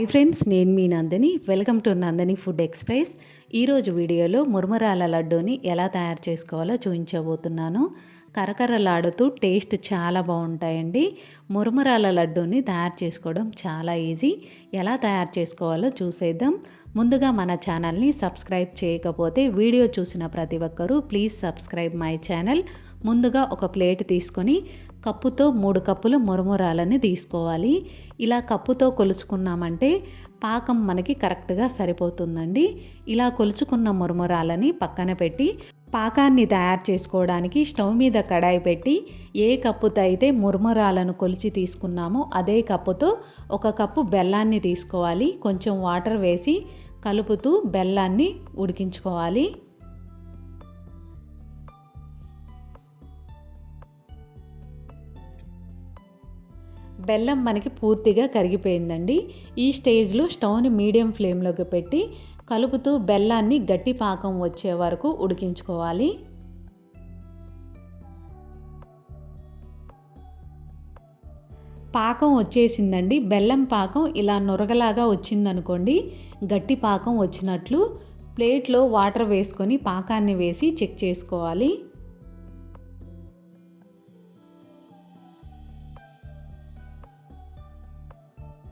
ఈ ఫ్రెండ్స్ నేను మీ Nandini. Welcome to Nandini food express ఈరోజు వీడియోలో మురమరాల లడ్డూని ఎలా తయారు చేసుకోవాలో చూపించబోతున్నాను. కరకరలాడుతూ టేస్ట్ చాలా బాగుంటాయండి. మురమరాల లడ్డూని తయారు చేసుకోవడం చాలా ఈజీ ఎలా తయారు చేసుకోవాలో చూసేద్దాం. ముందుగా మన ఛానల్ని సబ్స్క్రైబ్ చేయకపోతే వీడియో చూసిన ప్రతి ఒక్కరూ ప్లీజ్ సబ్స్క్రైబ్ మై ఛానల్ ముందుగా ఒక ప్లేట్ తీసుకొని కప్పుతో మూడు కప్పులు మురమురాలని తీసుకోవాలి. ఇలా కప్పుతో కొలుచుకున్నామంటే పాకం మనకి కరెక్ట్గా సరిపోతుందండి. ఇలా కొలుచుకున్న మురమురాలని పక్కన పెట్టి పాకాన్ని తయారు చేసుకోవడానికి స్టవ్ మీద కడాయి పెట్టి ఏ కప్పుతో అయితే మురమురాలను కొలిచి తీసుకున్నామో అదే కప్పుతో ఒక కప్పు బెల్లాన్ని తీసుకోవాలి. కొంచెం వాటర్ వేసి కలుపుతూ బెల్లాన్ని ఉడికించుకోవాలి. బెల్లం మనకి పూర్తిగా కరిగిపోయిందండి. ఈ స్టేజ్లో స్టవ్ని మీడియం ఫ్లేమ్లోకి పెట్టి కలుపుతూ బెల్లాన్ని గట్టి పాకం వచ్చే వరకు ఉడికించుకోవాలి. పాకం వచ్చేసిందండి. బెల్లం పాకం ఇలా నొరగలాగా వచ్చిందనుకోండి గట్టి పాకం వచ్చినట్లు ప్లేట్లో వాటర్ వేసుకొని పాకాన్ని వేసి చెక్ చేసుకోవాలి.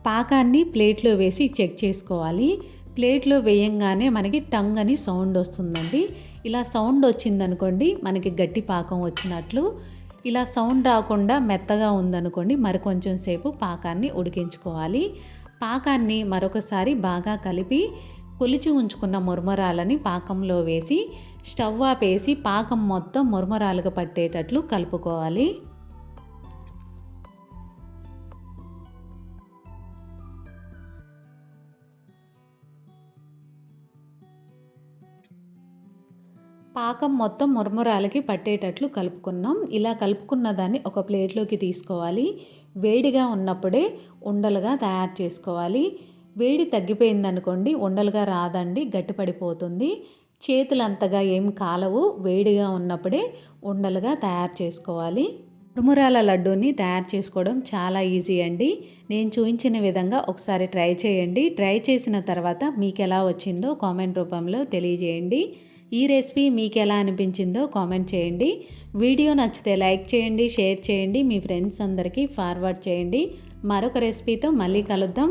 పాకాన్ని ప్లేట్లో వేసి చెక్ చేసుకోవాలి. ప్లేట్లో వేయంగానే మనకి టంగ్ అని సౌండ్ వస్తుందండి. ఇలా సౌండ్ వచ్చిందనుకోండి మనకి గట్టి పాకం వచ్చినట్లు. ఇలా సౌండ్ రాకుండా మెత్తగా ఉందనుకోండి మరి కొంచెం సేపు పాకాన్ని ఉడికించుకోవాలి. పాకాన్ని మరొకసారి బాగా కలిపి కొలిచి ఉంచుకున్న మురమరాలని పాకంలో వేసి స్టవ్ ఆపేసి పాకం మొత్తం మురమరాలుగా పట్టేటట్లు కలుపుకోవాలి. పాకం మొత్తం మురమురాలకి పట్టేటట్లు కలుపుకున్నాం. ఇలా కలుపుకున్న దాన్ని ఒక ప్లేట్లోకి తీసుకోవాలి. వేడిగా ఉన్నప్పుడే ఉండలుగా తయారు చేసుకోవాలి. వేడి తగ్గిపోయిందనుకోండి ఉండలుగా రాదండి గట్టిపడిపోతుంది. చేతులు అంతగా ఏం కాలవు వేడిగా ఉన్నప్పుడే ఉండలుగా తయారు చేసుకోవాలి. మురుమురాల లడ్డూని తయారు చేసుకోవడం చాలా ఈజీ అండి. నేను చూపించిన విధంగా ఒకసారి ట్రై చేయండి. ట్రై చేసిన తర్వాత మీకు ఎలా వచ్చిందో కామెంట్ రూపంలో తెలియజేయండి. ఈ రెసిపీ మీకు ఎలా అనిపించిందో కామెంట్ చేయండి. వీడియో నచ్చితే లైక్ చేయండి షేర్ చేయండి మీ ఫ్రెండ్స్ అందరికీ ఫార్వర్డ్ చేయండి. మరొక రెసిపీతో మళ్ళీ కలుద్దాం.